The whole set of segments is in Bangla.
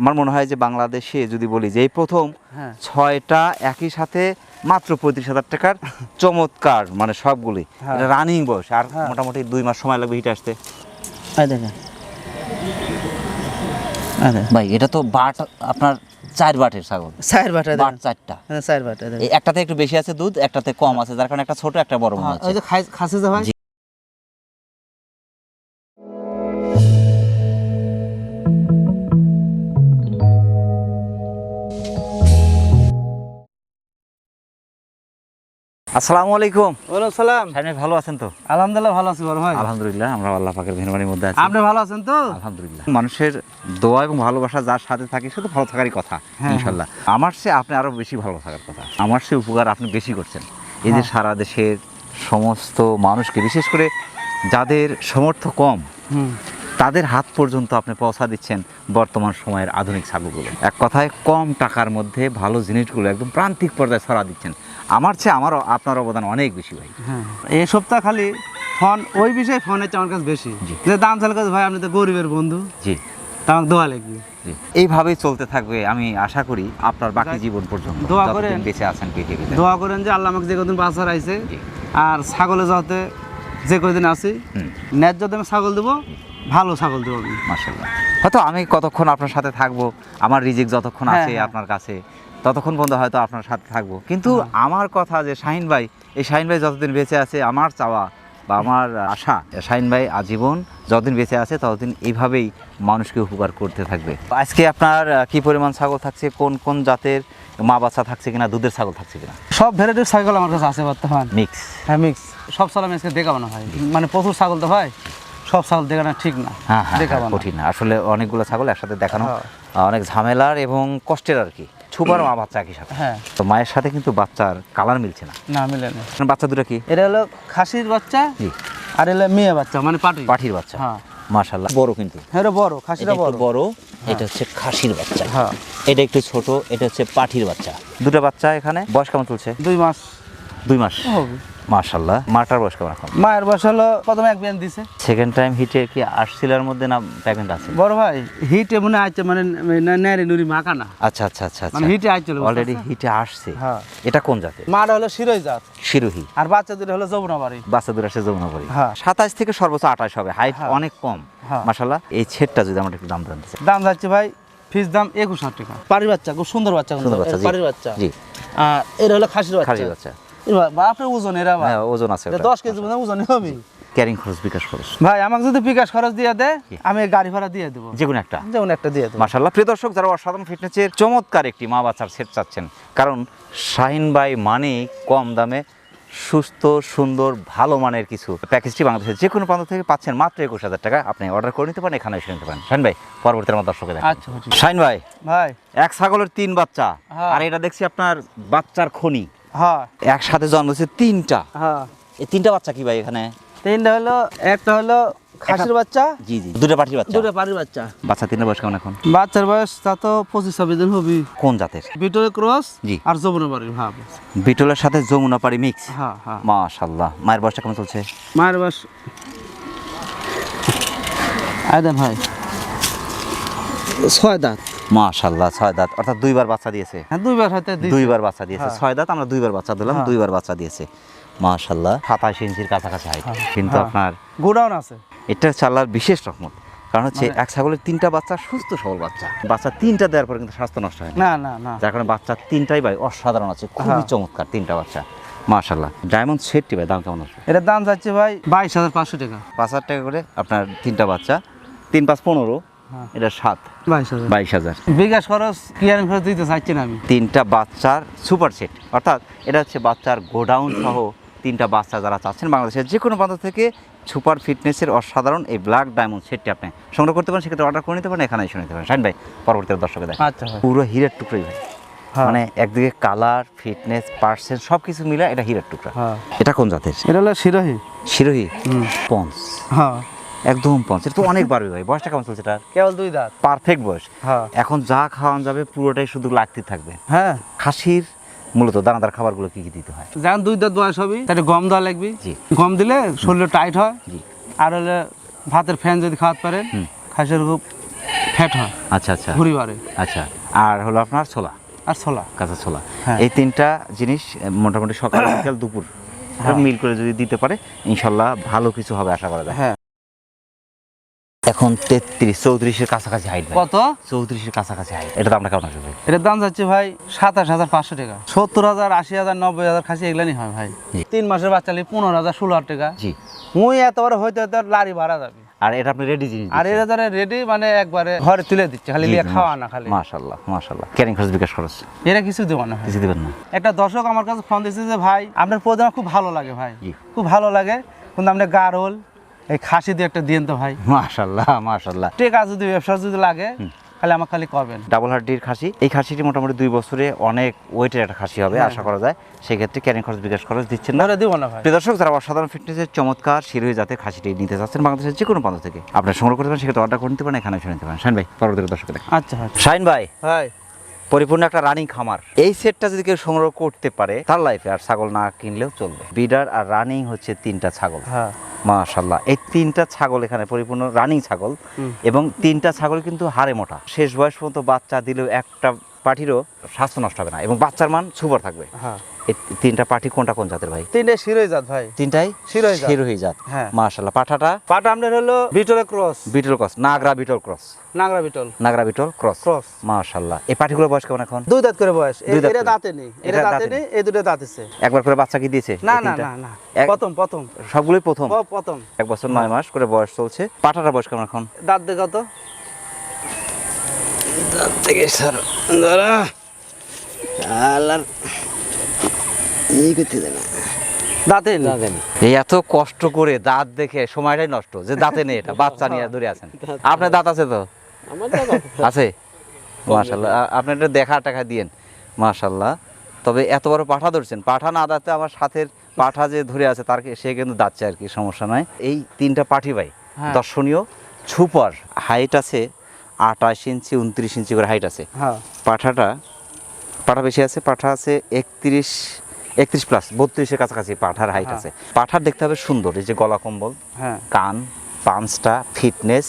আমার মনে হয় যে বাংলাদেশে যদি বলি যে এই প্রথম হ্যাঁ। ছয়টা একই সাথে মাত্র পঁয়ত্রিশ হাজার টাকার চমৎকার মানে সবগুলি। হ্যাঁ। এটা রানিং বয়স আর হ্যাঁ। মোটামুটি দুই মাস সময় লাগবে হিটে আসতে। ভাই এটা তো বাট আপনার চার বাটের ছাগল। চার বাটা বাট চারটা। হ্যাঁ, চার বাটা একটাতে একটু বেশি আছে দুধ একটাতে কম আছে যার কারণে একটা ছোট একটা বড় মনে হ্যাঁ, হচ্ছে। খাসি যে ভাই। আসসালামু আলাইকুম। সালাম। ভালো আছেন তো? আলহামদুলিল্লাহ ভালো আছি বড় ভাই। আলহামদুলিল্লাহ আমরা আল্লাহ পাকের মেহরবানির মধ্যে আছি। আপনি ভালো আছেন তো? আলহামদুলিল্লাহ। মানুষের দোয়া এবং ভালোবাসা যার সাথে থাকে শুধু ভালো থাকারই কথা হ্যাঁ। ইনশাল্লাহ আমার সে আপনি আরও বেশি ভালো থাকার কথা। আমার সে উপকার আপনি বেশি করছেন। এই যে হ্যাঁ। সারা দেশের সমস্ত মানুষকে বিশেষ করে যাদের সমর্থ কম তাদের হাত পর্যন্ত আপনি পৌঁছা দিচ্ছেন বর্তমান সময়ের আধুনিক ছাগলগুলো। এক কথায় কম টাকার মধ্যে ভালো জিনিসগুলো একদম প্রান্তিক পর্যায়ে ছড়া দিচ্ছেন। আমার চেয়ে আমারও আপনার অবদান অনেক বেশি ভাই। হ্যাঁ। এই সপ্তাহ খালি ফোন ওই বিষয়ে ফোন হচ্ছে আমার কাছে বেশি। যে দাম চাল কাছে ভাই আপনি তো গরিবের বন্ধু। জি। দোয়া লিখবি জি। এইভাবেই চলতে থাকবে আমি আশা করি আপনার বাকি জীবন পর্যন্ত। দোয়া করেন। বেঁচে আছেন পৃথিবীতে। দোয়া করেন যে আল্লাহ আমাকে যে কদিন বাঁচার আইছে আর ছাগলে যাতে যে কদিন আছি ন্যায্য দামে ছাগল দেবো ভালো ছাগল দেবো আমি। হয়তো আমি কতক্ষণ আপনার সাথে থাকব আমার রিজিক যতক্ষণ হ্যাঁ, আছে হ্যাঁ। আপনার কাছে ততক্ষণ পর্যন্ত হয়তো আপনার সাথে থাকব। কিন্তু আমার কথা যে শাহিন ভাই এই শাহিন ভাই যতদিন বেঁচে আছে আমার চাওয়া বা আমার আশা শাহিন ভাই আজীবন যতদিন বেঁচে আছে ততদিন এইভাবেই মানুষকে উপকার করতে থাকবে। আজকে আপনার কি পরিমাণ ছাগল থাকছে কোন কোন জাতের মা বাচ্চা থাকছে কিনা দুধের ছাগল থাকছে কিনা? সব ভ্যারাইটির ছাগল আমার কাছে আছে বর্তমান। মিক্স। হ্যাঁ মিক্স। সব ছাগল আমি আজকে দেখাবো না ভাই। মানে প্রচুর ছাগল তো ভাই সব ছাগল দেখানো ঠিক না। হ্যাঁ হ্যাঁ দেখাবো হ্যাঁ, না। কঠিন আসলে অনেকগুলো ছাগল একসাথে দেখানো হ্যাঁ। অনেক ঝামেলার এবং কষ্টের আর কি। ছুপার মা বাচ্চা একই সাথে। হ্যাঁ। তো মায়ের সাথে কিন্তু বাচ্চার কালার মিলছে না। না মিলে না। বাচ্চা দুটো কি? এটা হলো খাসির বাচ্চা জি। আর এলো মেয়ে বাচ্চা মানে পাটি পাঠির বাচ্চা। হ্যাঁ। মাশাল্লাহ বড় কিন্তু। হ্যাঁ এটা বড় খাসিটা বড়। বড় এটা হচ্ছে খাসির বাচ্চা। হ্যাঁ। এটা একটু ছোট এটা হচ্ছে পাঠির বাচ্চা। দুটো বাচ্চা এখানে। বয়স কেমন চলছে? দুই মাস। দুই মাস। হবে। মাশাল্লাহ মাটার বয়স কেমন এখন? মায়ের বয়স হলো প্রথমে এক বিয়ান দিছে। সেকেন্ড টাইম হিটে কি আসছিলার মধ্যে না প্যাকেন্ট আছে? বড় ভাই হিট এমন আছে মানে নারী নুরি মাখা না। আচ্ছা আচ্ছা আচ্ছা আচ্ছা। মানে হিটে আইছিল অলরেডি হিটে আসছে। হ্যাঁ। এটা কোন জাতের? মাটা হলো শিরোই জাত। শিরোহী। আর বাচ্চা দুটো হলো যমুনা বাড়ি বাচ্চা দূর আসে যমুনা হ্যাঁ। সাতাশ থেকে সর্বোচ্চ আঠাশ হবে। হাইট হ্যাঁ। অনেক কম। মাসাল্লাহ এই ছেটটা যদি আমরা একটু দাম জানতে চাই। দাম যাচ্ছে ভাই ফিস দাম একুশ হাজার টাকা। পাড়ির বাচ্চা খুব সুন্দর বাচ্চা সুন্দর বাচ্চা পাড়ির বাচ্চা। জি। আর এর হলো খাসির বাচ্চা। খাসি বাচ্চা। বাপরে ওজন এরা হ্যাঁ ওজন আছে দশ কেজি মতো ওজন হবে। ক্যারিং খরচ বিকাশ খরচ। ভাই আমাকে যদি বিকাশ খরচ দিয়ে দেয় আমি গাড়ি ভাড়া দিয়ে দেবো। যে কোনো একটা। যেমন একটা দিয়ে দেবো। মাসাল্লাহ প্রিয় দর্শক যারা অসাধারণ ফিটনেসের চমৎকার একটি মা বাচ্চার সেট চাচ্ছেন কারণ শাহিন ভাই মানে কম দামে সুস্থ সুন্দর ভালো মানের কিছু প্যাকেজটি বাংলাদেশের যে কোনো প্রান্ত থেকে পাচ্ছেন মাত্র একুশ হাজার টাকা। আপনি অর্ডার করে নিতে পারেন এখানে এসে নিতে পারেন। শাহিন ভাই পরবর্তী আমার দর্শকে দেখেন আচ্ছা শাহিন ভাই ভাই। এক ছাগলের তিন বাচ্চা। হ্যাঁ। আর এটা দেখছি আপনার বাচ্চার খনি। হ্যাঁ। একসাথে জন্ম হচ্ছে তিনটা। হ্যাঁ। এই তিনটা বাচ্চা কি ভাই এখানে? তিনটা হলো একটা হলো খাসির বাচ্চা জি জি দুটো বাচ্চা। দুটো বাচ্চা। বাচ্চা তিনটা বয়স কেমন এখন? বাচ্চার বয়স তা তো পঁচিশ ছাব্বিশ দিন হবি। কোন জাতের? ভিতরে ক্রস জি। আর ভাব বিটলের সাথে মিক্স? হ্যাঁ হ্যাঁ। মাশাল্লাহ মায়ের বয়সটা কেমন চলছে? মায়ের বয়স আয়দান ভাই। ছয় দাঁত। মাশাল্লাহ ছয় দাঁত। অর্থাৎ দুইবার বাচ্চা দিয়েছে। হ্যাঁ দুইবার হয়তো দুইবার বাচ্চা দিয়েছে। হ্যাঁ। ছয় দাঁত আমরা দুইবার বাচ্চা দিলাম হ্যাঁ। দুইবার বাচ্চা দিয়েছে। মাশাল্লাহ সাতাশ ইঞ্চির কাছাকাছি হাইট কিন্তু হ্যাঁ। আপনার গোডাউন আছে। এটা হচ্ছে আল্লাহর বিশেষ রহমত। কারণ হচ্ছে মানে- এক ছাগলের তিনটা বাচ্চা সুস্থ সবল বাচ্চা। বাচ্চা তিনটা দেওয়ার পরে কিন্তু স্বাস্থ্য নষ্ট হয় না। না না যার কারণে বাচ্চা তিনটাই ভাই অসাধারণ আছে। খুবই। চমৎকার তিনটা বাচ্চা। মাশাল্লাহ ডায়মন্ড সেটটি ভাই দাম কেমন আছে এটার দাম যাচ্ছে ভাই বাইশ হাজার পাঁচশো টাকা। পাঁচ হাজার টাকা করে আপনার তিনটা বাচ্চা। তিন পাঁচ পনেরো। এটা সাত। বাইশ হাজার। বিকাশ খরচ ক্লিয়ারিং খরচ দিতে চাচ্ছি না আমি তিনটা বাচ্চার সুপার সেট অর্থাৎ এটা হচ্ছে বাচ্চার গোডাউন সহ তিনটা বাচ্চা যারা চাচ্ছেন বাংলাদেশের যে কোনো প্রান্ত থেকে সুপার ফিটনেসের অসাধারণ এই ব্ল্যাক ডায়মন্ড সেটটি আপনি সংগ্রহ করতে পারেন সেক্ষেত্রে অর্ডার করে নিতে পারেন এখানে এসে নিতে পারেন। শাইন ভাই পরবর্তী দর্শকে দেখ আচ্ছা পুরো হীরের টুকরোই ভাই। হ্যাঁ। মানে একদিকে কালার ফিটনেস পার্সেন্ট সব কিছু মিলে এটা হীরের টুকরা। হ্যাঁ। এটা কোন জাতের? এটা হলো শিরোহী। শিরোহী। পঞ্চ হ্যাঁ। একদম পঞ্চ এটা তো অনেক বাড়বে ভাই। বয়সটা কেমন চলছে এটা কেবল দুই দাঁত। পারফেক্ট বয়স। হ্যাঁ। এখন যা খাওয়ানো যাবে পুরোটাই শুধু লাগতে থাকবে। হ্যাঁ। খাসির মূলত দানাদার খাবারগুলো কি কি দিতে হয়? যেমন দুই দাঁত বয়স হবে তাহলে গম দেওয়া লাগবে। জি। গম দিলে শরীর টাইট হয়। জি। আর হলে ভাতের ফ্যান যদি খাওয়াতে পারে খাসির খুব ফ্যাট হয়। আচ্ছা আচ্ছা। ঘুরি বাড়ে। আচ্ছা। আর হলো আপনার ছোলা? আর ছোলা। কাঁচা ছোলা। হ্যাঁ। এই তিনটা জিনিস মোটামুটি সকাল বিকাল দুপুর হ্যাঁ। মিল করে যদি দিতে পারে ইনশাল্লাহ ভালো কিছু হবে আশা করা যায়। হ্যাঁ। এখন তেত্রিশ চৌত্রিশের কাছাকাছি হাইট কত? চৌত্রিশের কাছাকাছি হাইট এটা দামটা কেমন আসবে এটার দাম যাচ্ছে ভাই সাতাশ হাজার পাঁচশো টাকা। সত্তর হাজার আশি হাজার নব্বই হাজার খাসি এগুলানি হয় ভাই। তিন মাসের বাচ্চা নিয়ে পনেরো হাজার ষোলো হাজার টাকা। জি। মুই এত বড় হইতে হইতে লারি ভাড়া যাবে। আর এটা আপনি রেডি জিনিস আর এরা যারা রেডি মানে একবারে ঘরে তুলে দিচ্ছে খালি লিয়ে খাওয়া না খালি। মাশাল্লাহ মাশাল্লাহ। ক্যারিং খরচ বিকাশ খরচ? এরা কিছু দেবো না কিছু দিবেন না? একটা দর্শক আমার কাছে ফোন দিয়েছে যে ভাই আপনার প্রোগ্রাম খুব ভালো লাগে ভাই। খুব ভালো লাগে। কিন্তু আপনি গারোল এই খাসি দিয়ে একটা দিন তো ভাই। মাশাল্লাহ মাশাল্লাহ টেকা যদি ব্যবসা যদি লাগে খালি আমার খালি করবেন। ডাবল হাড্ডির খাসি। এই খাসিটি মোটামুটি দুই বছরে অনেক ওয়েটের একটা খাসি হবে হ্যাঁ। আশা করা যায়। সেক্ষেত্রে ক্যারিং খরচ বিকাশ খরচ দিচ্ছেন না। দিব না ভাই। প্রিয় দর্শক যারা অসাধারণ ফিটনেসের চমৎকার শিরোহী জাতের খাসিটি নিতে চাচ্ছেন বাংলাদেশের যে কোনো প্রান্ত থেকে আপনার সংগ্রহ করতে পারেন সেক্ষেত্রে অর্ডার করে নিতে পারেন এখানে এসে নিতে পারেন। শাইন ভাই পরবর্তী দর্শক আচ্ছা আচ্ছা। শাইন ভাই। ভাই। পরিপূর্ণ একটা রানিং খামার। এই সেটটা যদি কেউ সংগ্রহ করতে পারে তার লাইফে আর ছাগল না কিনলেও চলবে। বিডার আর রানিং হচ্ছে তিনটা ছাগল। হ্যাঁ। মাশাল্লাহ এই তিনটা ছাগল এখানে পরিপূর্ণ রানিং ছাগল এবং তিনটা ছাগল কিন্তু হাড়ে মোটা। শেষ বয়স পর্যন্ত বাচ্চা দিলেও একটা পাঠিরও স্বাস্থ্য নষ্ট হবে না এবং বাচ্চার মান সুপার থাকবে। হ্যাঁ। এই তিনটা পাটি কোনটা কোন জাতের ভাই? তিনটে শিরোই জাত ভাই। তিনটাই? শিরোহী জাত। শিরোহী জাত। হ্যাঁ। পাঠাটা? পাটা আপনার হলো বিটলে ক্রস। বিটল ক্রস। নাগরা বিটল ক্রস। নাগরা বিটল। নাগরা বিটল ক্রস। ক্রস। এই পাটিগুলো বয়স কেমন এখন? দুই দাঁত করে বয়স। দাঁত দাঁতে নেই। এটা দাঁতে দাঁতে নেই এই দুটো দাঁতেছে একবার করে বাচ্চা কি দিয়েছে? না না? না না। প্রথম প্রথম। সবগুলোই প্রথম? প্রথম। এক বছর নয় মাস করে বয়স চলছে। পাঠাটা বয়স কেমন এখন? দাঁত দেখা তো। দাঁত থেকে স্যার দাঁড়া এই করতে দেবে দাঁতে এই এত কষ্ট করে দাঁত দেখে সময়টাই নষ্ট যে দাঁতে নেই এটা বাচ্চা নিয়ে দূরে আছেন। আপনার দাঁত আছে তো? আছে। মাশাল্লাহ আপনি এটা দেখা টাকা দিয়েন। মাশাল্লাহ তবে এত বড় পাঠা ধরছেন। পাঠা না দাঁতে আমার সাথের পাঠা যে ধরে আছে তার কি- সে কিন্তু দাঁতছে আর কি সমস্যা নয়। এই তিনটা পাঠি ভাই হ্যাঁ। দর্শনীয় সুপার হাইট আছে আঠাশ ইঞ্চি উনত্রিশ ইঞ্চি করে হাইট আছে। হ্যাঁ। পাঠাটা পাঠা বেশি আছে পাঠা আছে একত্রিশ একত্রিশ প্লাস বত্রিশের কাছাকাছি পাঠার হাইট হ্যাঁ। আছে। পাঠার দেখতে হবে সুন্দর এই যে গলা কম্বল হ্যাঁ। কান পাঞ্চটা ফিটনেস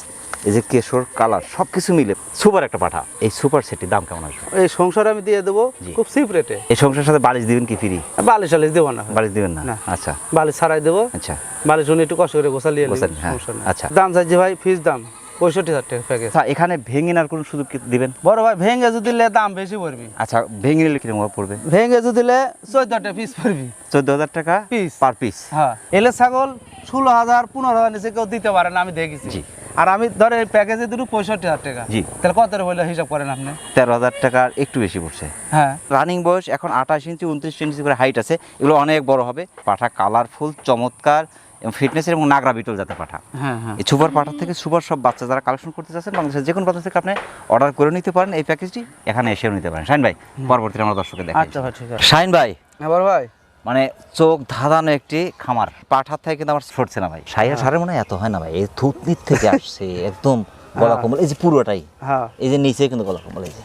এই যে কেশর কালার সব কিছু মিলে সুপার একটা পাঠা। এই সুপার সেটির দাম কেমন আসবে? এই সংসার আমি দিয়ে দেবো খুব সিপ রেটে এই সংসারের সাথে বালিশ দিবেন কি ফ্রি বালিশ টালিশ দেবো না। বালিশ দিবেন না? না। আচ্ছা। বালিশ ছাড়াই দেবো। আচ্ছা। বালিশ উনি একটু কষ্ট করে গোসা নিয়ে হ্যাঁ, আচ্ছা। দাম চাইছে ভাই ফিস দাম। পঁয়ষট্টি হাজার টাকা প্যাকেজ আচ্ছা এখানে ভেঙে নেওয়ার কোনো সুযোগ কি দিবেন? বড় ভাই ভেঙে যদি লে দাম বেশি পড়বি। আচ্ছা ভেঙে নিলে কীরকম পড়বে? ভেঙে যদি লে চোদ্দ টাকা পিস পড়বি। চোদ্দ হাজার টাকা Piece। পার পিস হ্যাঁ এলে ছাগল ষোলো হাজার পনেরো হাজার নিচে কেউ দিতে পারে না আমি দেখেছি। জি। আর আমি ধরে এই প্যাকেজে দুটো পঁয়ষট্টি হাজার টাকা। জি। তাহলে কত বলে হিসাব করেন আপনি? তেরো হাজার টাকার একটু বেশি পড়ছে। হ্যাঁ। রানিং বয়স এখন আঠাশ ইঞ্চি উনত্রিশ ইঞ্চি করে হাইট আছে। এগুলো অনেক বড় হবে। পাঠা কালারফুল চমৎকার। এবং ফিটনেসের এবং নাগরা বিটল যাতে পাঠা। হ্যাঁ হ্যাঁ। এই সুপার পাঠা থেকে সুপার সব বাচ্চা যারা কালেকশন করতে চাচ্ছেন বাংলাদেশের যে কোনো বাচ্চা থেকে আপনি অর্ডার করে নিতে পারেন এই প্যাকেজটি এখানে এসেও নিতে পারেন। শাইন ভাই পরবর্তীতে আমরা দর্শকের দেখাই। আচ্ছা ভাই ঠিক আছে শাইন ভাই। হ্যাঁ বড় ভাই। মানে চোখ ধাঁধানো একটি খামার। পাঠার থেকে কিন্তু আমার ছড়ছে না ভাই। সাইয়া সারে মনে এত হয় না ভাই। এই থুতনির থেকে আসছে একদম গলা হ্যাঁ। কম্বল এই যে পুরোটাই। হ্যাঁ। এই যে নিচে কিন্তু গলা কম্বল এই যে।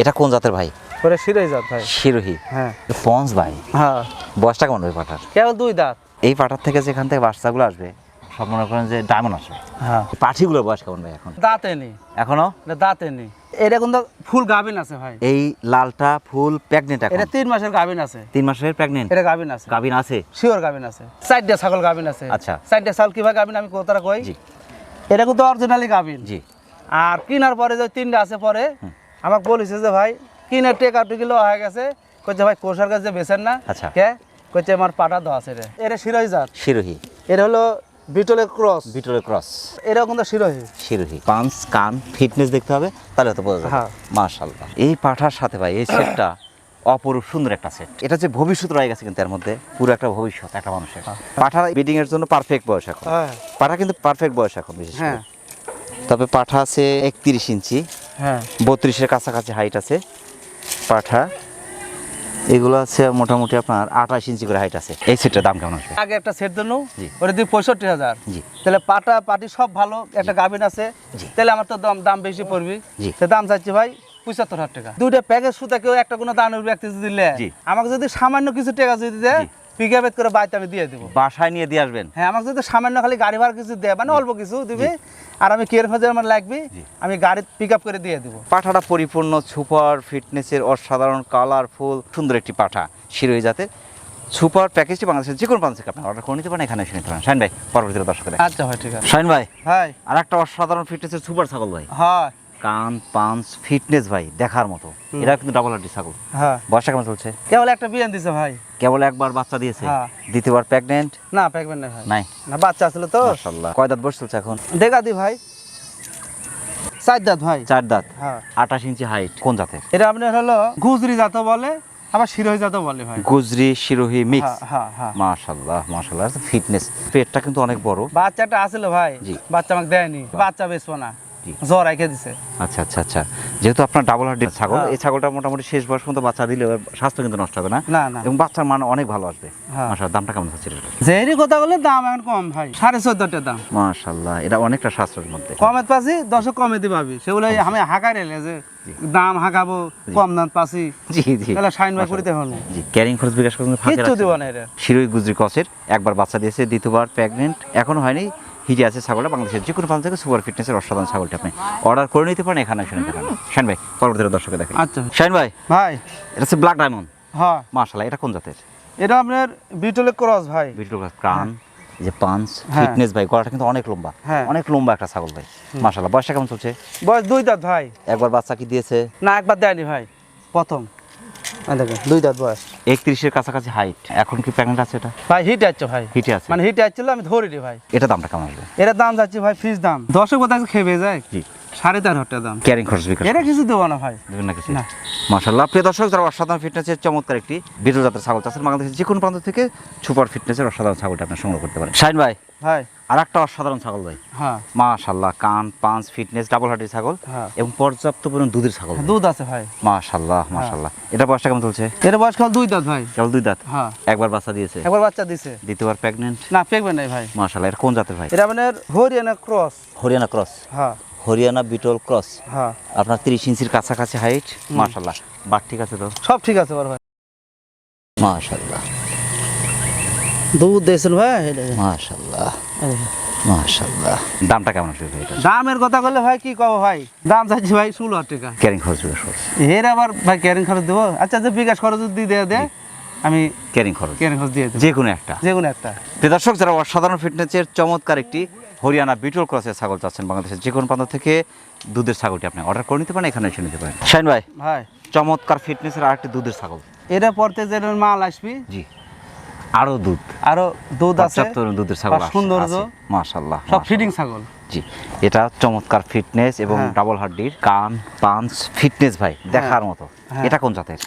এটা কোন জাতের ভাই? পরে সিরাই যাত ভাই। শিরোহী। হ্যাঁ। পঞ্চ ভাই। হ্যাঁ। বয়সটা কেমন হবে পাঠার? কেবল দুই দাঁত। এই পাঠার থেকে যেখান থেকে বাচ্চাগুলো আসবে সব মনে করেন যে ডায়মন্ড আসবে। হ্যাঁ। পাঠিগুলোর বয়স কেমন ভাই এখন? দাঁতে নেই। এখনও? দাঁতে নেই। এটা কিন্তু ফুল গাভিন আছে ভাই। এই লালটা ফুল প্রেগনেন্ট এখন? এটা তিন মাসের গাভিন আছে। তিন মাসের প্রেগনেন্ট এটা গাভিন আছে। গাবিন আছে? শিওর গাভিন আছে। চারটা ছাগল গাভিন আছে। আচ্ছা। চারটা ছাগল কীভাবে গাভিন আমি কোথাটা কই? জি। এটা কিন্তু অরিজিনালি গাভিন। জি। আর কেনার পরে যে তিনটা আছে পরে আমাকে বলেছে যে ভাই কিনার টেকা টুকিলো হয়ে গেছে। কইছে ভাই কোষার কাছে বেছেন না আচ্ছা। কে? কইছে আমার পাটা দেওয়া আছে রে। এটা শিরোহী জাত। শিরোহী। এটা হলো বিটলের ক্রস। ভিটোরে ক্রস। এটা কিন্তু শিরোহী। শিরোহী। পাঞ্চ কান ফিটনেস দেখতে হবে তাহলে তো বোঝা যাবে। হ্যাঁ। মাশাল্লাহ এই পাঠার সাথে ভাই এই সেটটা অপরূপ সুন্দর একটা সেট। এটা যে ভবিষ্যৎ রয়ে গেছে কিন্তু এর মধ্যে। পুরো একটা ভবিষ্যৎ একটা মানুষের। পাঠার বিডিং এর জন্য পারফেক্ট বয়স এখন। হ্যাঁ। পাঠা কিন্তু পারফেক্ট বয়স এখন বিশেষ করে। হ্যাঁ। তবে পাঠা আছে একত্রিশ ইঞ্চি। হ্যাঁ। বত্রিশের কাছাকাছি হাইট আছে। পাঠা এগুলো আছে মোটামুটি আপনার আঠাশ ইঞ্চি করে হাইট আছে। এই সেটটার দাম কেমন আসবে? আগে একটা সেট দিল। ওটা দিয়ে পঁয়ষট্টি হাজার। জি। তাহলে পাটা পাটি সব ভালো একটা গাভিন আছে তাহলে আমার তো দাম দাম বেশি পড়বি। জি। সে দাম চাচ্ছি ভাই পঁচাত্তর হাজার টাকা। দুইটা প্যাকেজ সুতা কেউ একটা কোনো দানের ব্যক্তি যদি দিলে আমাকে যদি সামান্য কিছু টাকা যদি দেয় জি। করে বাড়িতে আমি দিয়ে দেবো। বাসায় নিয়ে দিয়ে আসবেন? হ্যাঁ আমাকে যদি সামান্য খালি গাড়ি ভাড়া কিছু দেয় মানে অল্প কিছু দিবে। আর আমি কেয়ার ফাজে আমার লাগবে আমি গাড়ি পিক আপ করে দিয়ে দেবো। পাঠাটা পরিপূর্ণ সুপার ফিটনেসের অসাধারণ কালারফুল সুন্দর একটি পাঠা। শিরোহী জাতের সুপার প্যাকেজটি বাংলাদেশের যে কোনো প্রান্ত থেকে আপনি অর্ডার করে নিতে পারেন এখানে এসে নিতে পারেন। শাইন ভাই পরবর্তীতে দর্শকদের। আচ্ছা ভাই ঠিক আছে। শাইন ভাই ভাই। আর একটা অসাধারণ ফিটনেসের সুপার ছাগল ভাই। হ্যাঁ। কান পাঞ্চ ফিটনেস ভাই দেখার মতো। এরা কিন্তু ডাবল হাড্ডি ছাগল। হ্যাঁ। বয়সটা কেমন চলছে? কেবল একটা বিয়ান দিছে ভাই। কেবল একবার বাচ্চা দিয়েছে? হ্যাঁ। দ্বিতীয়বার প্রেগনেন্ট না না ভাই। নাই? না বাচ্চা আসলে তো। মাশাআল্লাহ। কয় দাঁত বয়স চলছে এখন? দেখা দি ভাই। চার দাঁত ভাই। চার দাঁত? হ্যাঁ। আঠাশ ইঞ্চি হাইট কোন জাতের? এটা আপনার হলো গুজরি জাত বলে আবার শিরোহী জাত বলে ভাই। গুজরি শিরোহী মিক্স হ্যাঁ হ্যাঁ মাশাল্লাহ মাশাল্লাহ ফিটনেস পেটটা কিন্তু অনেক বড়। বাচ্চাটা আসলে ভাই। জি। বাচ্চা আমাকে দেয়নি। বাচ্চা বেচবো না। জ্বর রেখে দিছে। আচ্ছা আচ্ছা আচ্ছা। যেহেতু আপনার ডাবল হার্ডের ছাগল হ্যাঁ। এই ছাগলটা মোটামুটি শেষ বয়স পর্যন্ত বাচ্চা দিলে স্বাস্থ্য কিন্তু নষ্ট হবে না। না না। এবং বাচ্চার মান অনেক ভালো আসবে। হ্যাঁ। মাশাল দামটা কেমন হচ্ছে যেই কথা বলে দাম এখন কম ভাই। সাড়ে চোদ্দটা দাম। মাশাল্লাহ এটা অনেকটা স্বাস্থ্যের মধ্যে। পাচ্ছি কমে দি পাবি সেগুলো আমি রেলে যে দাম হাঁকাবো কম দাম পাচ্ছি জি জি। তাহলে সাইন করিতে হলো। জি ক্যারিং খরচ বিকাশ করতে ফাঁকে দিব না এটা শিরোই গুজরি কসের একবার বাচ্চা দিয়েছে দ্বিতীয়বার প্রেগনেন্ট এখনও হয়নি। হিজে আছে ছাগলটা বাংলাদেশের যে কোনো প্রান্ত থেকে সুপার ফিটনেসের অসাধারণ ছাগলটা আপনি অর্ডার করে নিতে পারেন এখানে নিতে পারেন। শাইন ভাই পরবর্তীতে দর্শকে দেখেন আচ্ছা শাইন ভাই ভাই। এটা হচ্ছে ব্ল্যাক ডায়মন্ড হ্যাঁ। মাশাল্লাহ এটা কোন জাতের? এটা আপনার বিটলে ক্রস ভাই। বিটল ক্রান এই যে পাঞ্চ হ্যাঁ। ফিটনেস ভাই গলাটা কিন্তু অনেক লম্বা। হ্যাঁ। অনেক লম্বা একটা ছাগল ভাই। মাশাল্লাহ বয়সটা কেমন চলছে? বয়স দুই দাঁত ভাই। একবার বাচ্চা কি দিয়েছে? না একবার দেয়নি ভাই প্রথম। দেখেন দুই দাঁত বয়স। একত্রিশের কাছাকাছি হাইট এখন কি প্রেগনেন্ট আছে এটা? ভাই হিট আছে ভাই। হিটে আছে? মানে হিট আসছিল আমি ধরিনি ভাই। এটা দামটা কেমন আসবে? এটার দাম যাচ্ছে ভাই ফিস দাম। দশক বোধ খেয়ে যায়? জি। সাড়ে হাজার দাম। ক্যারিং খরচ বিকাশ এটা কিছু দেবো না ভাই। দেবেন না কিছু? না। মাশাল্লাহ প্রিয় দর্শক যারা অসাধারণ ফিটনেসের চমৎকার একটি বিরল জাতের ছাগল চাষের বাংলাদেশের যে কোনো প্রান্ত থেকে সুপার ফিটনেসের অসাধারণ ছাগলটা আপনি সংগ্রহ করতে পারেন। শাইন ভাই ভাই। আর একটা অসাধারণ ছাগল ভাই। হ্যাঁ। মাশাল্লাহ কান পাঁচ ফিটনেস ডাবল হার্টের ছাগল হ্যাঁ। এবং পর্যাপ্ত পরিমাণ দুধের ছাগল দুধ আছে ভাই। মাশাল্লাহ মাশাল্লাহ এটা বয়সটা কেমন চলছে? এর বয়স কাল দুই দাঁত ভাই। কেবল দুই দাঁত? হ্যাঁ। একবার বাচ্চা দিয়েছে? একবার বাচ্চা দিছে দ্বিতীয়বার প্রেগনেন্ট না পেকবেন নাই ভাই। মাশাল্লাহ এটা কোন জাতের ভাই? এটা আপনার হরিয়ানা ক্রস। হরিয়ানা ক্রস? হ্যাঁ। হরিয়ানা বিটল ক্রস? হ্যাঁ। আপনার তিরিশ ইঞ্চির কাছাকাছি হাইট মাশাল্লাহ বাট ঠিক আছে তো? সব ঠিক আছে বড় ভাই। মাশাল্লাহ দুধ দিয়েছেন ভাই। মাশাল্লাহ দামটা কেমন আসবে ভাই এটা? দামের কথা বললে ভাই কি কব ভাই? দাম চাইছি ভাই ষোলো হাজার টাকা। ক্যারিং খরচ বিকাশ খরচ এর আবার ভাই ক্যারিং খরচ দেবো? আচ্ছা যে বিকাশ খরচ দিয়ে দে আমি ক্যারিং খরচ। ক্যারিং খরচ দিয়ে দেবো। যে কোনো একটা। যে কোনো একটা দর্শক যারা অসাধারণ ফিটনেসের চমৎকার একটি হরিয়ানা বিটল ক্রসের ছাগল চাচ্ছেন বাংলাদেশের যে কোনো প্রান্ত থেকে দুধের ছাগলটি আপনি অর্ডার করে নিতে পারেন এখানে এসে নিতে পারেন। শাইন ভাই ভাই। চমৎকার ফিটনেসের আরেকটি দুধের ছাগল। এটা পড়তে যে মাল আসবি। জি। আরও দুধ। আরও দুধ আছে? পর্যাপ্ত দুধের ছাগল সৌন্দর্য। সব ফিডিং ছাগল? জি এটা চমৎকার ফিটনেস এবং হ্যাঁ। ডাবল হাড্ডির কান পাঞ্চ ফিটনেস ভাই দেখার মতো। হ্যাঁ। এটা কোন জাতের?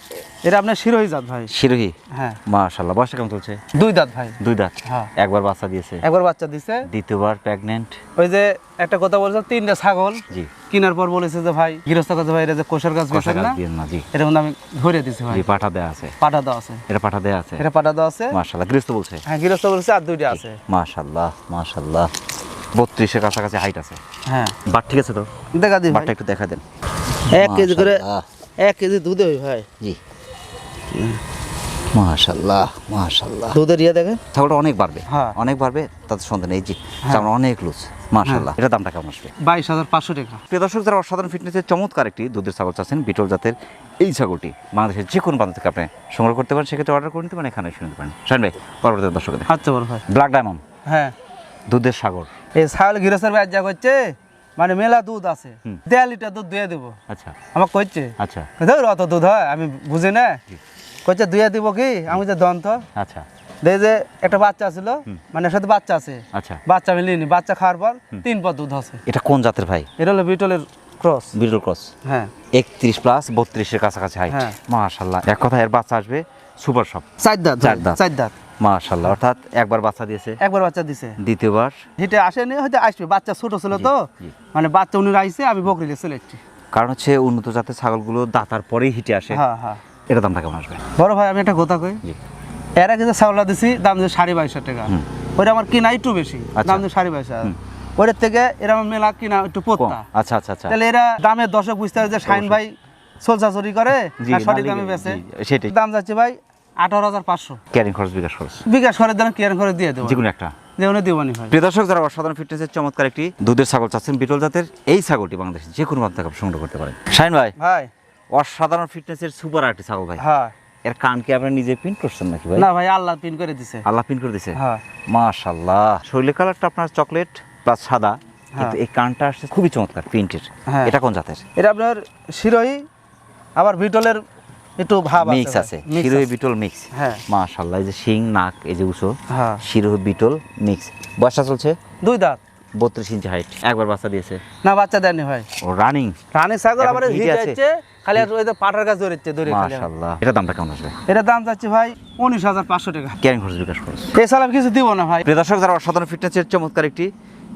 এটা আপনার শিরোহী জাত ভাই। শিরোহী? হ্যাঁ। মাশাল্লাহ বয়সটা কেমন চলছে? দুই দাঁত ভাই। দুই দাঁত? হ্যাঁ। একবার বাচ্চা দিয়েছে? একবার বাচ্চা দিছে দ্বিতীয়বার প্রেগনেন্ট ওই যে একটা কথা বলছে তিনটা ছাগল। জি। কেনার পর বলেছে যে ভাই গৃহস্থ কাছে ভাই এটা যে কোষের গাছ কষা বেছেন না জি। এটা কিন্তু আমি ধরে দিছি ভাই। পাঠা দেয়া আছে। পাটা দেওয়া আছে। এটা পাঠা দেয়া আছে? এটা পাটা দেওয়া আছে। মাশাল্লাহ গৃহস্থ বলছে? হ্যাঁ গৃহস্থ বলছে আর দুইটা আছে। মাশাল্লাহ মাশাল্লাহ বত্রিশের কাছাকাছি হাইট আছে। হ্যাঁ। বাট ঠিক আছে তো? দেখা দিন বাটটা একটু দেখা দেন। এক কেজি করে। এক কেজি দুধে হয় ভাই। জি। মাশাল্লাহ মাশাল্লাহ। দুধের ইয়ে দেখেন। ছাগলটা অনেক বাড়বে। হ্যাঁ। অনেক বাড়বে তাতে সন্দেহ নেই। জি ছাগল অনেক লুজ মাশাল্লাহ। এটা দামটা কেমন আসবে? বাইশ হাজার পাঁচশো টাকা। প্রিয় দর্শক যারা অসাধারণ ফিটনেসের চমৎকার একটি দুধের ছাগল চাচ্ছেন বিটল জাতের এই ছাগলটি বাংলাদেশের যে কোনো প্রান্ত থেকে আপনি সংগ্রহ করতে পারেন সেক্ষেত্রে অর্ডার করে নিতে পারেন এখানে এসে নিতে পারেন। শাইন ভাই পরবর্তী দর্শক আচ্ছা বড় ভাই। ব্ল্যাক ডায়মন্ড হ্যাঁ। দুধের সাগর। এই ছাগল গৃহস্থের ব্যাজ যা করছে মানে মেলা দুধ আছে। দেড় লিটার দুধ দিয়ে দেবো। আচ্ছা। আমার কইছে আচ্ছা। ধর অত দুধ হয় আমি বুঝি না। কইছে দুয়ে দিব কি? আমি যে দন্ত। আচ্ছা। দেখে যে একটা বাচ্চা ছিল মানে সাথে বাচ্চা আছে। আচ্ছা। বাচ্চা আমি লিনি বাচ্চা খাওয়ার পর তিন পর দুধ আছে। এটা কোন জাতের ভাই? এটা হলো বিটলের ক্রস। বিটল ক্রস। হ্যাঁ। একত্রিশ প্লাস বত্রিশের কাছাকাছি হাইট হ্যাঁ। মাশাল্লাহ। এক কথা এর বাচ্চা আসবে সুপার শপ। চার দাঁত চার দাঁত। চার দাঁত। মাশাল্লাহ অর্থাৎ একবার বাচ্চা দিয়েছে। একবার বাচ্চা দিছে দ্বিতীয়বার। হিটে আসেনি হয়তো আসবে বাচ্চা ছোট ছিল তো। মানে বাচ্চা উনি আইসে আমি বকরিলে চলে এসছি। কারণ হচ্ছে উন্নত জাতের ছাগলগুলো দাতার পরেই হিটে আসে। হ্যাঁ হ্যাঁ। এটা দামটা কেমন আসবে? বড় ভাই আমি একটা কথা কই? এর আগে যে ছাগলটা দিছি দাম দিয়ে সাড়ে বাইশ টাকা। ওইটা আমার কিনা একটু বেশি আচ্ছা। দাম দিয়ে সাড়ে বাইশ ওইটার থেকে এরা আমার মেলা কিনা একটু কম। আচ্ছা আচ্ছা আচ্ছা। তাহলে এরা দামের দশক বুঝতে হবে যে শাইন ভাই সোলসা চুরি করে সঠিক দামে সেটাই। দাম যাচ্ছে ভাই আঠারো হাজার পাঁচশো। ক্যারিং খরচ বিকাশ খরচ? বিকাশ দেন কেয়ার দিয়ে দেবো। যে কোনো একটা যেমন দিবানি ভাই প্রিয় দর্শক যারা অসাধারণ ফিটনেসের চমৎকার একটি দুধের ছাগল চাচ্ছেন বিটল জাতের এই ছাগলটি বাংলাদেশে যে কোনো মাধ্যমে সংগ্রহ করতে পারেন। শাইন ভাই ভাই। অসাধারণ ফিটনেসের সুপার একটি ছাগল ভাই। হ্যাঁ। এর কান কি আপনি নিজে প্রিন্ট করছেন নাকি ভাই? না ভাই আল্লাহ পিন করে দিছে। আল্লাহ করে দিছে? হ্যাঁ। কালারটা আপনার চকলেট প্লাস সাদা কিন্তু এই কানটা আসছে খুবই চমৎকার প্রিন্টের হ্যাঁ। এটা কোন জাতের? এটা আপনার শিরোহি আবার বিটলের একটু ভাব মিক্স আছে বিটল মিক্স হ্যাঁ। মাশাল্লাহ এই যে শিং নাক এই যে উঁচু হ্যাঁ। শিরোহি বিটল মিক্স বয়সটা চলছে? দুই দাঁত। বত্রিশ ইঞ্চি হাইট একবার বাচ্চা দিয়েছে। না বাচ্চা দেয়নি ভাই। ও রানিং রানী আবার হিট আছে? খালি আর ওই যে পাটার গাছ ধরেছে ধরে আর। এটা দামটা কেমন আসবে? এটা দাম যাচ্ছে ভাই উনিশ হাজার পাঁচশো টাকা। ক্যারিং খরচ বিকাশ খরচ। এছাড়া আমি কিছু দিব না ভাই। দর্শক যারা অসাধারণ ফিটনেসের চমৎকার একটি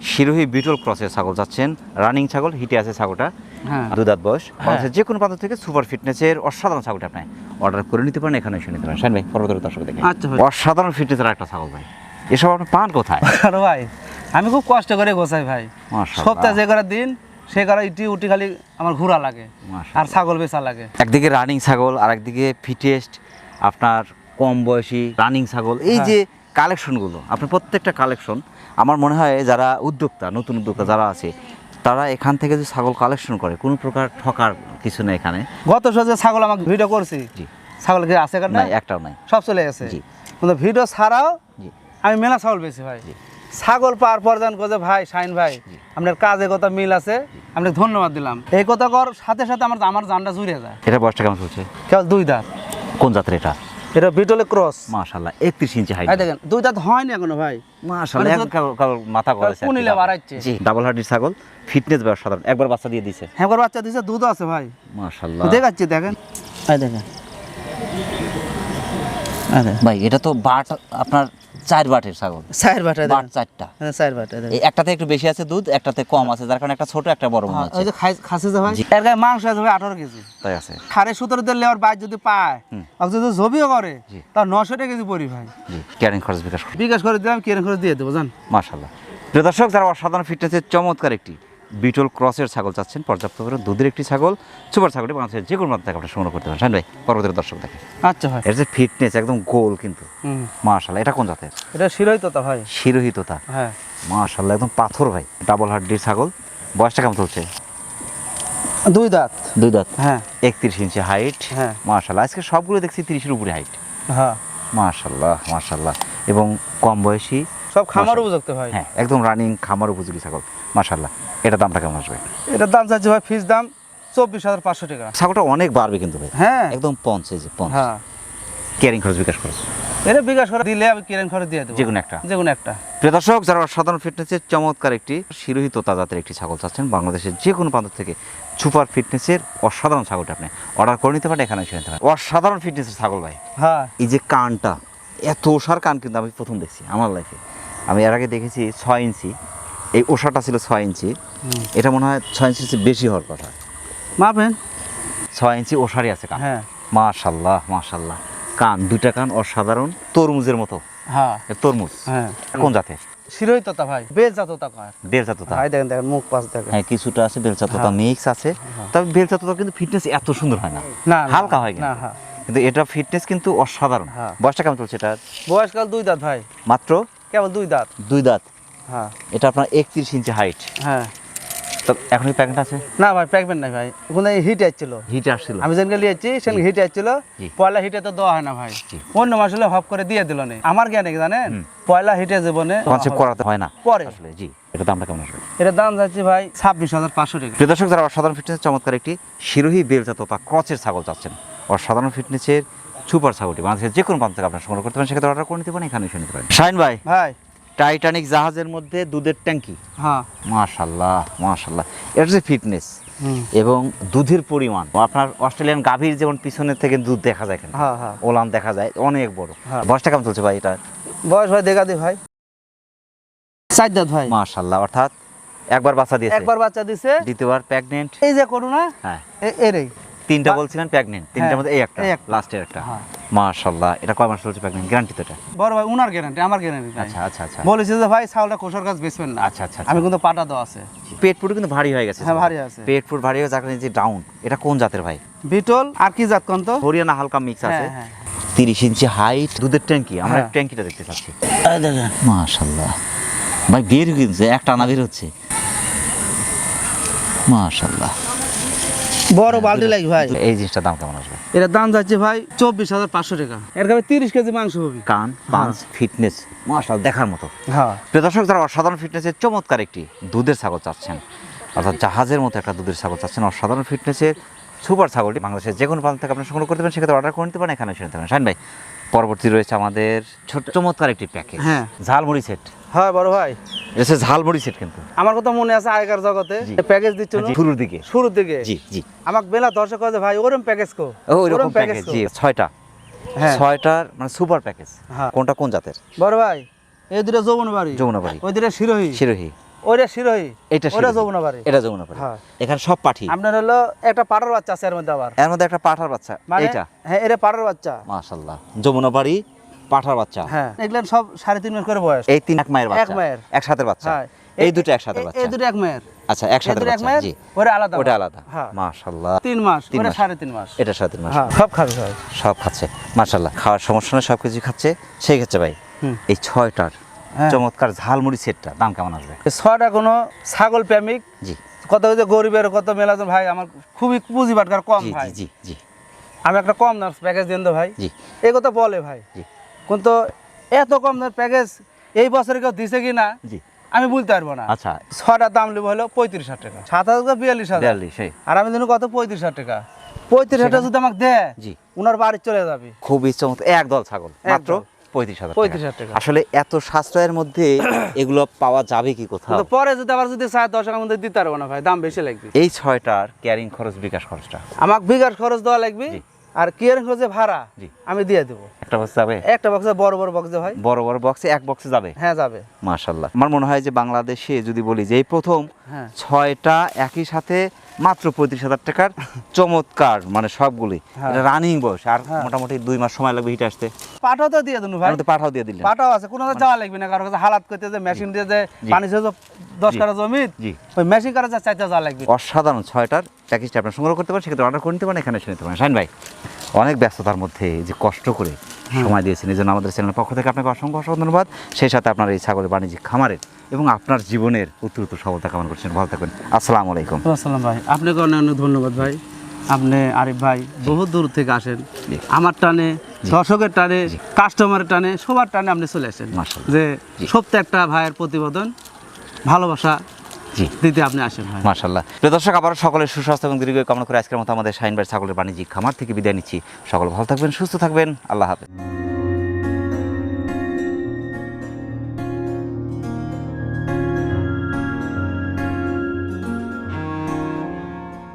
শিরোহী বিটল ক্রসের ছাগল যাচ্ছেন রানিং ছাগল হিটে আছে ছাগলটা। হ্যাঁ। দুই বয়স। বাংলাদেশের যে কোনো প্রান্ত থেকে সুপার ফিটনেসের অসাধারণ ছাগলটা আপনি অর্ডার করে নিতে পারেন এখানে শুনে নিতে পারেন। ভাই পরবর্তী দর্শক দেখে। আচ্ছা অসাধারণ ফিটনেসের একটা ছাগল ভাই। এসব আপনি পান কোথায়? আর ভাই আমি খুব কষ্ট করে গোছাই ভাই। সপ্তাহে যে করার দিন সে করা ইটি উটি খালি আমার ঘোরা লাগে আর ছাগল বেচা লাগে। একদিকে রানিং ছাগল আর একদিকে ফিটেস্ট আপনার কম বয়সী রানিং ছাগল। এই হ্যাঁ। যে কালেকশনগুলো আপনার প্রত্যেকটা কালেকশন আমার মনে হয় যারা উদ্যোক্তা নতুন উদ্যোক্তা যারা আছে তারা এখান থেকে যে ছাগল কালেকশন করে কোনো প্রকার ঠকার কিছু নেই এখানে। গত সপ্তাহে ছাগল আমাকে ভিডিও করছি। জি। ছাগল কি আছে না? একটাও নাই। সব চলে গেছে। জি। কিন্তু ভিডিও ছাড়াও জি। আমি মেলা ছাগল বেশি ভাই। ছাগল পার পর যান কোজে ভাই শাইন ভাই আপনার কাজে কথা মিল আছে? আপনাকে ধন্যবাদ দিলাম। এই কথা কর সাথে সাথে আমার আমার জানটা জুড়ে যায়। এটা বয়সটা কেমন চলছে? কেবল দুই দাঁত। কোন জাতের এটা? এটা বিটলে ক্রস মাশাআল্লাহ 31 ইঞ্চি হাইট এই দেখেন দুই দাঁত হয়নি এখনও ভাই। মাশাআল্লাহ মানে মাথা করেছে কুনিলে বাড়াচ্ছে। জি ডাবল হার্ডি ছাগল ফিটনেস ব্যবসা সাধারণ। একবার বাচ্চা দিয়ে দিয়েছে হ্যাঁ একবার বাচ্চা দিয়েছে দুধ আছে ভাই। মাশাআল্লাহ। দেখাচ্ছি দেখেন। এই দেখেন। এই দেখেন। ভাই এটা তো বাট আপনার চার বাটের ছাগল। চার বাটা বাট চারটা। হ্যাঁ চার বাটা একটাতে একটু বেশি আছে দুধ একটাতে কম আছে যার কারণে একটা ছোট একটা বড় মনে ওই যে খাই- খাসি যে ভাই এর গায়ে মাংস আছে ভাই আঠারো কেজি। তাই আছে। সাড়ে সতেরো দিন লেওয়ার বাইর যদি পায় আর যদি জবিও করে। তার নশো টাকা কেজি পড়ি ভাই। ক্যারিং খরচ বিকাশ বিকাশ করে দিলাম ক্যারিং খরচ দিয়ে দেবো জান। মাশাআল্লাহ। প্রিয় দর্শক যারা অসাধারণ ফিটনেসের চমৎকার একটি বিটল ক্রসের ছাগল চাচ্ছেন পর্যাপ্ত করে দুধের একটি ছাগল সুপার ছাগলটি বাংলাদেশের যে কোনো থেকে আপনি সংগ্রহ করতে পারেন। শাহিন ভাই পরবর্তী দর্শক দেখে। আচ্ছা ভাই। এর যে ফিটনেস একদম গোল কিন্তু। মাশাল্লাহ এটা কোন জাতের? এটা শিরোই তোতা ভাই। শিরোহিততা হ্যাঁ। মাশাল্লাহ একদম পাথর ভাই ডাবল হাড্ডির ছাগল। বয়সটা কেমন চলছে? দুই দাঁত। দুই দাঁত? হ্যাঁ। একত্রিশ ইঞ্চি হাইট হ্যাঁ। মাশাল্লাহ আজকে সবগুলো দেখছি তিরিশের উপরে হাইট হ্যাঁ। মাশাল্লাহ মাশাল্লাহ এবং কম বয়সী সব খামার উপযুক্ত ভাই। হ্যাঁ একদম রানিং খামার উপযোগী ছাগল। মাশাল্লাহ এটা দামটা কেমন আসবে? এটার দাম চাচ্ছি ভাই ফিস দাম চব্বিশ হাজার পাঁচশো টাকা। ছাগলটা অনেক বাড়বে কিন্তু ভাই। হ্যাঁ। একদম পঞ্চ এই যে পঞ্চ। হ্যাঁ। ক্যারিং খরচ বিকাশ খরচ? এটা বিকাশ করে দিলে আমি কিরেন খরচ দিয়ে দেবো। যে কোনো একটা। যে কোনো একটা। প্রিয় দর্শক যারা সাধারণ ফিটনেসের চমৎকার একটি শিরোহিত তাজাতের একটি ছাগল চাচ্ছেন বাংলাদেশের যে কোনো প্রান্ত থেকে সুপার ফিটনেসের অসাধারণ ছাগলটা আপনি অর্ডার করে নিতে পারেন এখানে এসে নিতে পারেন। অসাধারণ ফিটনেসের ছাগল ভাই। হ্যাঁ। এই যে কানটা এত ওষার কান কিন্তু আমি প্রথম দেখছি আমার লাইফে আমি এর আগে দেখেছি ছয় ইঞ্চি। এই ওষাটা ছিল ছয় ইঞ্চি। এটা মনে হয় ছয় ইঞ্চি বেশি হওয়ার কথা। মাপেন? ছয় ইঞ্চি ওষারই আছে কান। হ্যাঁ। মাশাল্লাহ মাশাল্লাহ। কান দুইটা কান অসাধারণ তরমুজের মতো। হ্যাঁ। তরমুজ। হ্যাঁ। কোন জাতের? শিরোই তোতা ভাই বেলচা তোতা কয়? বেলচা তোতা ভাই দেখেন দেখেন মুখ পাশ দেখেন। হ্যাঁ কিছুটা আছে বেলচা তোতা মিক্স আছে। তবে বেলচা তোতা কিন্তু ফিটনেস এত সুন্দর হয় না। না হালকা হয় না কিন্তু হ্যাঁ। কিন্তু এটা ফিটনেস কিন্তু অসাধারণ। হ্যাঁ। বয়সটা কেমন চলছে এটা বয়সকাল দুই দাঁত ভাই। মাত্র? কেবল দুই দাঁত। দুই দাঁত। হ্যাঁ। এটা আপনার একত্রিশ ইঞ্চি হাইট হ্যাঁ। তো এখন কি প্যাকেট আছে? না ভাই প্যাকবেন নাই ভাই। ওখানে হিট আসছিল। হিট আসছিল। আমি যেনকে লিয়েছি সেনকে হিট আসছিল। পয়লা হিটে তো দেওয়া হয় না ভাই। অন্য মাস হলে হপ করে দিয়ে দিল নে। আমার জ্ঞানে জানেন? পয়লা হিটে জীবনে কনসেপ্ট করাতে হয় না। পরে। আসলে জি। এটা দামটা কেমন আসবে? এটার দাম যাচ্ছে ভাই ছাব্বিশ হাজার পাঁচশো টাকা। প্রিয় দর্শক যারা অসাধারণ ফিটনেস চমৎকার একটি শিরোহী বেলচা তোতা ক্রচের ছাগল চাচ্ছেন অসাধারণ ফিটনেসের সুপার ছাগলটি বাংলাদেশের যে কোনো প্রান্ত থেকে আপনার সংগ্রহ করতে পারেন সেক্ষেত্রে অর্ডার করে নিতে পারেন এখানে এসে নিতে পারেন। শাইন ভাই ভাই। টাইটানিক জাহাজের মধ্যে দুধের ট্যাঙ্কি। হ্যাঁ। মাশাল্লাহ মাশাল্লাহ। এটা যে ফিটনেস এবং দুধের পরিমাণ। আপনার অস্ট্রেলিয়ান গাভীর যেমন পিছনের থেকে দুধ দেখা যায় এখানে। হ্যাঁ হ্যাঁ। ওলান দেখা যায় অনেক বড়। হ্যাঁ। বয়সটা কেমন চলছে ভাই এটা? বয়স ভাই দেখা দি ভাই। চার দাঁত ভাই। মাশাল্লাহ অর্থাৎ একবার বাচ্চা দিয়েছে। একবার বাচ্চা দিছে। দ্বিতীয়বার প্রেগনেন্ট এই যে করোনা হ্যাঁ। এরই। তিনটা বলছিলেন প্রেগনেন্ট তিনটার মধ্যে এই একটা এই একটা। লাস্টের একটা। হ্যাঁ। মাশাল্লাহ এটা কয় মাস চলছে প্রেগনেন্ট গ্যারান্টি তো এটা। বড় ভাই উনার গ্যারান্টি আমার গ্যারান্টি আচ্ছা আচ্ছা আচ্ছা। বলেছে যে ভাই ছাগলটা কোষার গাছ বেচবেন না। আচ্ছা আচ্ছা আমি কিন্তু পাটা দেওয়া আছে। পেট ফুড কিন্তু ভারী হয়ে গেছে। হ্যাঁ, ভারী আছে। পেট ফুড ভারী হয়ে যার কারণে যে ডাউন এটা কোন জাতের ভাই? বিটল আর কি জাত কোন তো? হরিয়ানা হালকা মিক্স আছে। হ্যাঁ হ্যাঁ। তিরিশ ইঞ্চি হাইট দুধের ট্যাঙ্কি। আমরা হ্যাঁ। ট্যাঙ্কিটা দেখতে পাচ্ছি এই দেখেন। মাশাল্লাহ ভাই বের কিনছে একটা না বের হচ্ছে। মাশাল্লাহ বড় বালতি লাগবে ভাই। এই জিনিসটার দাম কেমন আসবে? এর দাম যাচ্ছে ভাই চব্বিশ হাজার পাঁচশো টাকা। এর কাছে তিরিশ কেজি মাংস হবে। কান পাঁচ ফিটনেস মাশাল দেখার মতো। হ্যাঁ। দর্শক যারা অসাধারণ ফিটনেসের চমৎকার একটি দুধের ছাগল চাচ্ছেন অর্থাৎ জাহাজের মতো একটা দুধের ছাগল চাচ্ছেন অসাধারণ ফিটনেসের সুপার ছাগলটি বাংলাদেশের যে কোনো প্রান্ত থেকে আপনি সংগ্রহ করতে পারেন সেক্ষেত্রে অর্ডার করে নিতে পারেন এখানে শুনে নিতে পারেন। শাইন ভাই পরবর্তী রয়েছে আমাদের ছোট চমৎকার একটি প্যাকেজ হ্যাঁ। ঝালমুড়ি সেট হ্যাঁ বড় ভাই এসে ঝালমুড়ি সেট কিন্তু। আমার কথা মনে আছে আগেকার জগতে। প্যাকেজ দিচ্ছিল শুরুর দিকে। শুরুর দিকে। জি জি। আমাকে বেলা দর্শক কাছে ভাই ওরম প্যাকেজ কো ও ওইরকম প্যাকেজ জি ছয়টা। হ্যাঁ। ছয়টার মানে সুপার প্যাকেজ হ্যাঁ। কোনটা কোন জাতের? বড় ভাই এই দুটো যৌবন বাড়ি যমুনাবাড়ি ওই দুটো শিরোহী। শিরোহী। ওইটা শিরোহী এটা ওইটা এটা হ্যাঁ। এখানে সব পাঠি। আপনার হলো একটা পাটার বাচ্চা আছে এর মধ্যে আবার। এর মধ্যে একটা পাঠার বাচ্চা মানে? হ্যাঁ এটা পাটার বাচ্চা। মাশাল্লাহ যমুনাবাড়ি পাঠার বাচ্চা। হ্যাঁ এগুলো সব সাড়ে তিন মাস করে বয়স। এই তিন এক মায়ের বাচ্চা। মায়ের। একসাথে বাচ্চা। হ্যাঁ এই দুটো একসাথে বাচ্চা। এই দুটো এক মায়ের। আচ্ছা একসাথে এক বাচ্চা জি। ওটা আলাদা। ওটা আলাদা। হ্যাঁ। মাশাল্লাহ তিন মাস ওটা। সাড়ে তিন মাস। এটা সাড়ে তিন মাস। হ্যাঁ সব খাবে সব খাচ্ছে। মাশাল্লাহ খাওয়ার সমস্যা নেই সব কিছু খাচ্ছে। সেই খাচ্ছে ভাই এই ছয়টার হ্যাঁ। চমৎকার ঝালমুড়ি সেটটা দাম কেমন আসবে? ছটা কোনো ছাগল প্রেমিক জি। কত যে গরিবের কত মেলাজন ভাই আমার খুবই পুঁজি বাটকার কম ভাই। জি জি। আমি একটা কম দাম প্যাকেজ দেন তো ভাই। জি। এই কথা বলে ভাই। জি। কিন্তু এত কম দাম প্যাকেজ এই বছরে কেউ দিছে কি না জি। আমি বলতে পারব না। আচ্ছা। ছয়টার দাম নেব হলো পঁয়ত্রিশ হাজার টাকা। সাত হাজার বিয়াল্লিশ হাজার। বিয়াল্লিশ আর আমি দিন কত? পঁয়ত্রিশ হাজার টাকা। পঁয়ত্রিশ হাজার টাকা যদি আমাকে দেয় জি। ওনার বাড়ি চলে যাবে। খুবই চমৎকার এক দল ছাগল মাত্র। পঁয়ত্রিশ হাজার পঁয়ত্রিশ হাজার টাকা। আসলে এত সাশ্রয়ের মধ্যে এগুলো পাওয়া যাবে কি কোথাও? পরে যদি আবার যদি দশ টাকার মধ্যে দিতে পারব না ভাই দাম বেশি লাগবে। এই ছয়টার ক্যারিং খরচ বিকাশ খরচটা? আমাকে বিঘার খরচ দেওয়া লাগবে আর কিয়ারিং খরচে ভাড়া আমি দিয়ে দেবো। একটা বক্স যাবে? একটা বক্সে বড় বড় বক্সে ভাই। বড় বড় বক্সে এক বক্সে যাবে? হ্যাঁ যাবে। মাশাল্লাহ আমার মনে হয় যে বাংলাদেশে যদি বলি যে এই প্রথম হ্যাঁ ছয়টা একই সাথে মাত্র পঁয়ত্রিশ হাজার টাকার চমৎকার মানে সবগুলি। হ্যাঁ। রানিং বয়স আর হ্যাঁ। মোটামুটি দুই মাস সময় লাগবে হিটে আসতে। পাঠাও তো দিয়ে দেবো ভাই। পাঠাও দিয়ে দিলেন। পাটাও আছে কোনো যাওয়া লাগবে না কারও কাছে হালাত করতে যে মেশিন দিয়ে যে পানি দশ। কাটা জমি ওই মেশিন কাটা যা চাইতে যাওয়া লাগবে। অসাধারণ ছয়টার প্যাকেজটা আপনি সংগ্রহ করতে পারেন সেক্ষেত্রে অর্ডার করে নিতে পারেন এখানে এসে নিতে পারেন। শাইন ভাই অনেক ব্যস্ততার মধ্যে এই যে কষ্ট করে সময় দিয়েছেন। এই জন্য আমাদের চ্যানেলের পক্ষ থেকে আপনাকে অসংখ্য অসংখ্য ধন্যবাদ। সেই সাথে আপনার এই ছাগলের বাণিজ্যিক খামারের এবং আপনার জীবনের উত্তর উত্তর সফলতা কামনা করছেন ভালো থাকবেন। আসসালামু আলাইকুম। আসসালাম ভাই আপনাকে অনেক অনেক ধন্যবাদ ভাই। আপনি আরিফ ভাই বহু দূর থেকে আসেন। আমার টানে দর্শকের টানে কাস্টমারের টানে সবার টানে আপনি চলে আসেন। যে। সত্য একটা ভাইয়ের প্রতিবেদন ভালোবাসা জি দিতে আপনি আসেন মাশাল্লাহ প্রিয় দর্শক আবার সকলের সুস্বাস্থ্য এবং দীর্ঘ কামনা করে আজকের মতো আমাদের শাইনবার ছাগলের বাণিজ্যিক খামার থেকে বিদায় নিচ্ছি। সকল ভালো থাকবেন, সুস্থ থাকবেন। আল্লাহ হাফেজ।